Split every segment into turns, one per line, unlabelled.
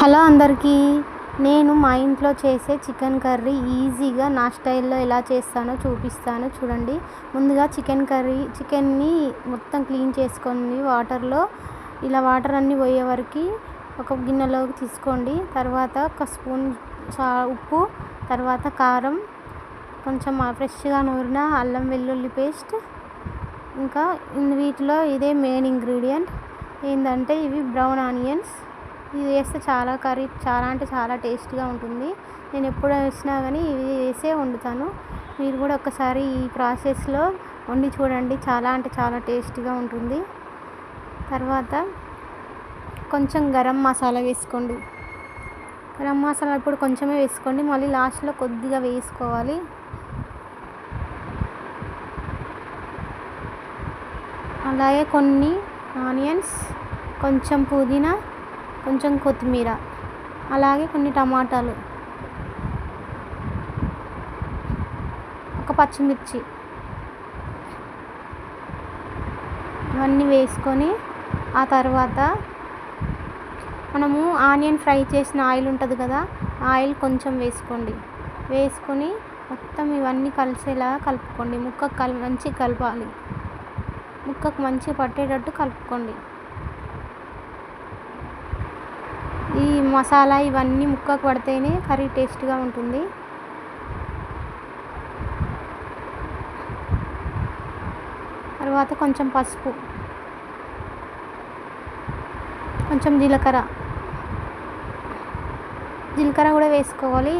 Hello అందరికీ. నేను మా ఇంట్లో చేసే చికెన్ కర్రీ ఈజీగా నా స్టైల్లో ఎలా చేస్తానో చూపిస్తాను. చూడండి. ముందుగా చికెన్ కర్రీ చికెన్ని మొత్తం క్లీన్ చేసుకొని వాటర్లో ఇలా వాటర్ అన్నీ పోయే వరకు ఒక గిన్నెలోకి తీసుకోండి. తర్వాత ఒక స్పూన్ చా ఉప్పు తర్వాత కారం కొంచెం ఫ్రెష్గా నూరిన అల్లం వెల్లుల్లి పేస్ట్ ఇంకా వీటిలో ఇదే మెయిన్ ఇంగ్రీడియంట్. ఏంటంటే ఇవి బ్రౌన్ ఆనియన్స్. ఇది వేస్తే చాలా కర్రీ చాలా అంటే చాలా టేస్ట్గా ఉంటుంది. నేను ఎప్పుడు వేసినా కానీ ఇవి వేసే వండుతాను. మీరు కూడా ఒకసారి ఈ ప్రాసెస్లో వండి చూడండి. చాలా అంటే చాలా టేస్ట్గా ఉంటుంది. తర్వాత కొంచెం గరం మసాలా వేసుకోండి. గరం మసాలా ఇప్పుడు కొంచెమే వేసుకోండి. మళ్ళీ లాస్ట్లో కొద్దిగా వేసుకోవాలి. అలాగే కొన్ని ఆనియన్స్ కొంచెం పుదీనా కొంచెం కొత్తిమీర అలాగే కొన్ని టమాటాలు ఒక పచ్చిమిర్చి ఇవన్నీ వేసుకొని ఆ తర్వాత మనము ఆనియన్ ఫ్రై చేసిన ఆయిల్ ఉంటుంది కదా ఆయిల్ కొంచెం వేసుకోండి. వేసుకొని మొత్తం ఇవన్నీ కలిసేలా కలుపుకోండి. ముక్కకు కల్ మంచి కలపాలి. ముక్కకు మంచిగా పట్టేటట్టు కలుపుకోండి ఈ మసాలా ఇవన్నీ ముక్కకు పడితేనే కర్రీ టేస్ట్గా ఉంటుంది. తర్వాత కొంచెం పసుపు. కొంచెం జీలకర్ర. జీలకర్ర కూడా వేసుకోవాలి.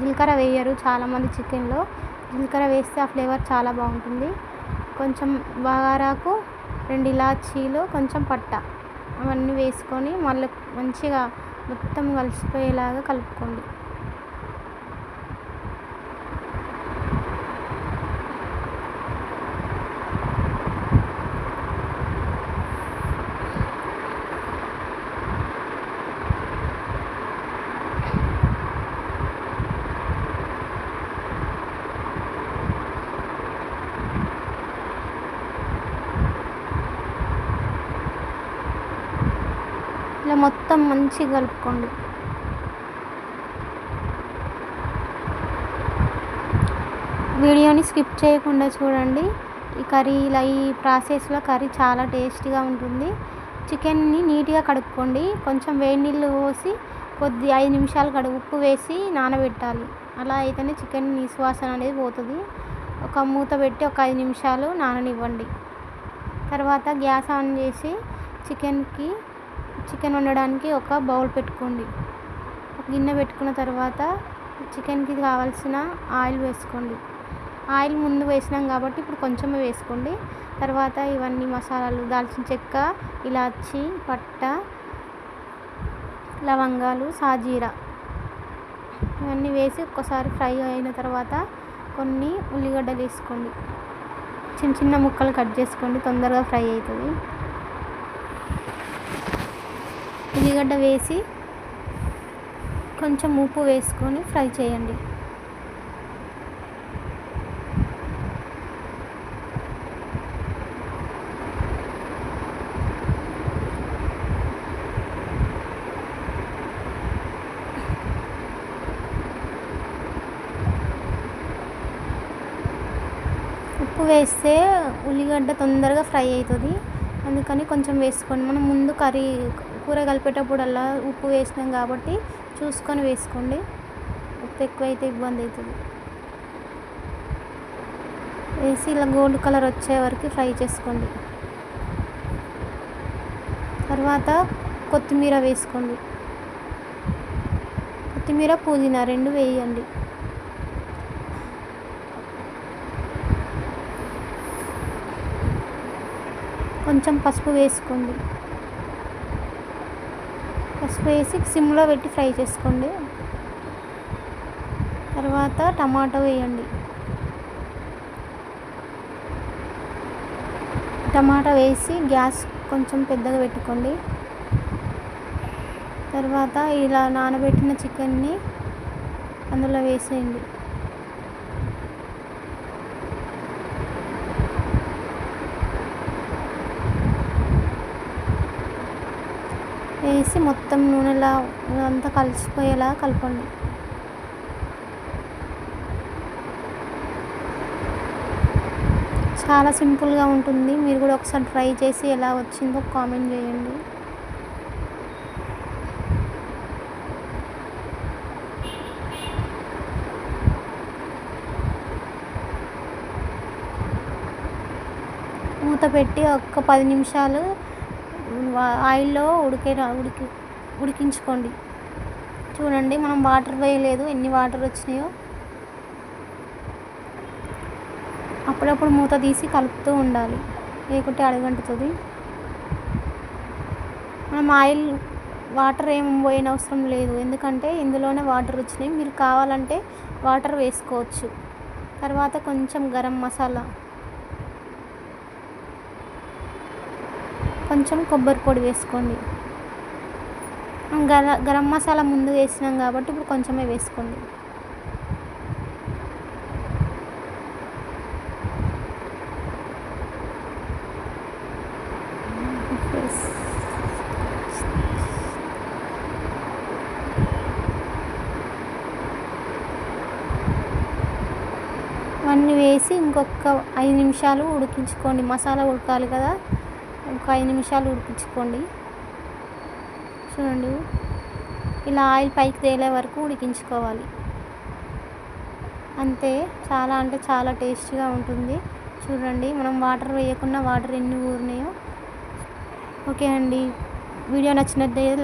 జీలకర్ర వేయరు చాలామంది చికెన్లో. జీలకర్ర వేస్తే ఆ ఫ్లేవర్ చాలా బాగుంటుంది. కొంచెం బగారాకు రెండు ఇలాచీలు కొంచెం పట్ట. అవన్నీ వేసుకొని మళ్ళీ మంచిగా మొత్తం కలిసిపోయేలాగా కలుపుకోండి ఇలా మొత్తం మంచిగా కలుపుకోండి. వీడియోని స్కిప్ చేయకుండా చూడండి. ఈ కర్రీ ఇలా ఈ ప్రాసెస్లో కర్రీ చాలా టేస్టీగా ఉంటుంది. చికెన్ని నీట్గా కడుక్కోండి. కొంచెం వేడి నీళ్ళు పోసి కొద్ది ఐదు నిమిషాలు కడుగు ఉప్పు వేసి నానబెట్టాలి. అలా అయితేనే చికెన్ నిశ్వాసన అనేది పోతుంది. ఒక మూత పెట్టి ఒక ఐదు నిమిషాలు నాననివ్వండి. తర్వాత గ్యాస్ ఆన్ చేసి చికెన్కి చికెన్ వండడానికి ఒక బౌల్ పెట్టుకోండి. గిన్నె పెట్టుకున్న తర్వాత చికెన్కి కావాల్సిన ఆయిల్ వేసుకోండి. ఆయిల్ ముందు వేసినాం కాబట్టి ఇప్పుడు కొంచెమే వేసుకోండి. తర్వాత ఇవన్నీ మసాలాలు దాల్చిన చెక్క ఇలాచి పట్ట లవంగాలు సాజీరా ఇవన్నీ వేసి ఒక్కసారి ఫ్రై అయిన తర్వాత కొన్ని ఉల్లిగడ్డలు వేసుకోండి. చిన్న చిన్న ముక్కలు కట్ చేసుకోండి తొందరగా ఫ్రై అవుతుంది. ఉల్లిగడ్డ వేసి కొంచెం ఉప్పు వేసుకొని ఫ్రై చేయండి. ఉప్పు వేస్తే ఉల్లిగడ్డ తొందరగా ఫ్రై అవుతుంది. అందుకని కొంచెం వేసుకోండి. మనం ముందు కర్రీ కూర కలిపేటప్పుడల్లా ఉప్పు వేసినాం కాబట్టి చూసుకొని వేసుకోండి. ఉప్పు ఎక్కువైతే ఇబ్బంది అవుతుంది. వేసి ఇలా గోల్డ్ కలర్ వచ్చే వరకు ఫ్రై చేసుకోండి. తర్వాత కొత్తిమీర వేసుకోండి. కొత్తిమీర పుదీనా రెండు వేయండి. కొంచెం పసుపు వేసుకోండి. పసుపు వేసి సిమ్లో పెట్టి ఫ్రై చేసుకోండి. తర్వాత టమాటో వేయండి. టమాటా వేసి గ్యాస్ కొంచెం పెద్దగా పెట్టుకోండి. తర్వాత ఇలా నానబెట్టిన చికెన్ని అందులో వేసేయండి. వేసి మొత్తం నూనెలా అంతా కలిసిపోయేలా కలపండి. చాలా సింపుల్గా ఉంటుంది. మీరు కూడా ఒకసారి ట్రై చేసి ఎలా వచ్చిందో కామెంట్ చేయండి. మూత పెట్టి ఒక్క పది నిమిషాలు ఆయిల్లో ఉడికే ఉడికి ఉడికించుకోండి. చూడండి మనం వాటర్ వేయలేదు. ఎన్ని వాటర్ వచ్చినాయో. అప్పుడప్పుడు మూత తీసి కలుపుతూ ఉండాలి. లేకుంటే అడగంటుతుంది మనం ఆయిల్ వాటర్ ఏం పోయిన అవసరం లేదు. ఎందుకంటే ఇందులోనే వాటర్ వచ్చినాయి. మీరు కావాలంటే వాటర్ వేసుకోవచ్చు. తర్వాత కొంచెం గరం మసాలా. కొంచెం కొబ్బరి పొడి వేసుకోండి. గర గరం మసాలా ముందు వేసినాం కాబట్టి ఇప్పుడు కొంచెమే వేసుకోండి. అవన్నీ వేసి ఇంకొక ఐదు నిమిషాలు ఉడికించుకోండి. మసాలా ఉడకాలి కదా. ఒక ఐదు నిమిషాలు ఉడికించుకోండి. చూడండి. ఇలా ఆయిల్ పైకి తేలే వరకు ఉడికించుకోవాలి. అంతే. చాలా అంటే చాలా టేస్టీగా ఉంటుంది. చూడండి. మనం వాటర్ వేయకుండా వాటర్ ఎన్ని ఊరినాయో. ఓకే అండి. వీడియో నచ్చినట్లయితే